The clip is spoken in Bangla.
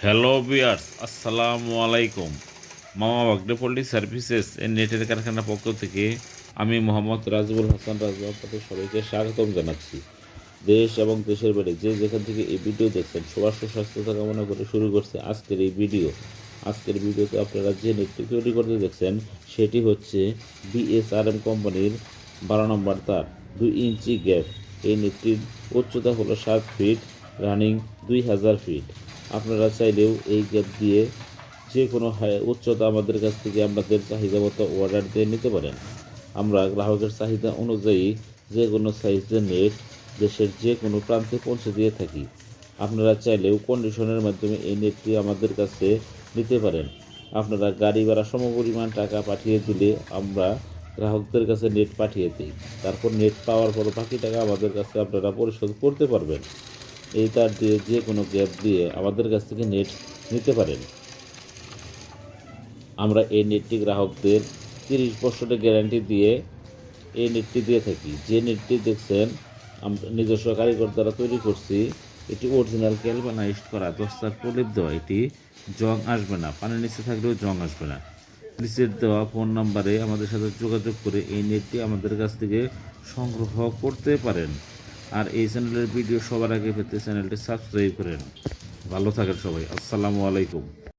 হ্যালো বিয়ার্স আসসালামু আলাইকুম মামা বাগডে পোল্ট্রি সার্ভিসেস এর নেটের কারখানার পক্ষ থেকে আমি মোহাম্মদ রাজবুল হাসান রাজু সবাইকে স্বাগতম জানাচ্ছি দেশ এবং দেশের বাইরে যে যেখান থেকে এই ভিডিও দেখছেন সবার সুস্বাস্থ্যতা কামনা করে শুরু করছে আজকের এই ভিডিও আজকের ভিডিওতে আপনারা যে নেটটি তৈরি করতে দেখছেন সেটি হচ্ছে বিএসআরএম কোম্পানির বারো নম্বর তার দুই ইঞ্চি গ্যাপ এই নেটটির উচ্চতা হলো সাত ফিট রানিং দুই হাজার ফিট আপনারা চাইলেও এই গ্যাপ দিয়ে যে কোনো উচ্চতা আমাদের কাছ থেকে আপনাদের চাহিদা মতো অর্ডার দিয়ে নিতে পারেন। আমরা গ্রাহকের চাহিদা অনুযায়ী যে কোনো সাইজের নেট দেশের যে কোনো প্রান্তে পৌঁছে দিয়ে থাকি। আপনারা চাইলেও কন্ডিশনের মাধ্যমে এই নেটটি আমাদের কাছে নিতে পারেন। আপনারা গাড়ি ভাড়া সমপরিমাণ টাকা পাঠিয়ে দিলে আমরা গ্রাহকদের কাছে নেট পাঠিয়ে দিই। তারপর নেট পাওয়ার পর বাকি টাকা আমাদের কাছে আপনারা পরিশোধ করতে পারবেন। এই তার দিয়ে যে কোনো গ্যাপ দিয়ে আমাদের কাছ থেকে নেট নিতে পারেন। আমরা এই নেটটি গ্রাহকদের তিরিশ বছরের গ্যারান্টি দিয়ে এই নেটটি দিয়ে থাকি। যে নেটটি দেখছেন আমরা নিজস্ব কারিগর দ্বারা তৈরি করছি, এটি অরিজিনাল ক্যালভানাইজড করা দস্তার প্রলেপ দেওয়া, এটি জং আসবে না পানির নিচে থাকলেও জং আসবে না। নিচের দেওয়া ফোন নাম্বারে আমাদের সাথে যোগাযোগ করে এই নেটটি আমাদের কাছ থেকে সংগ্রহ করতে পারেন। আর এই চ্যানেলের ভিডিও সবার আগে পেতে চ্যানেলটি সাবস্ক্রাইব করেন ভালো থাকেন সবাই। আসসালামু আলাইকুম।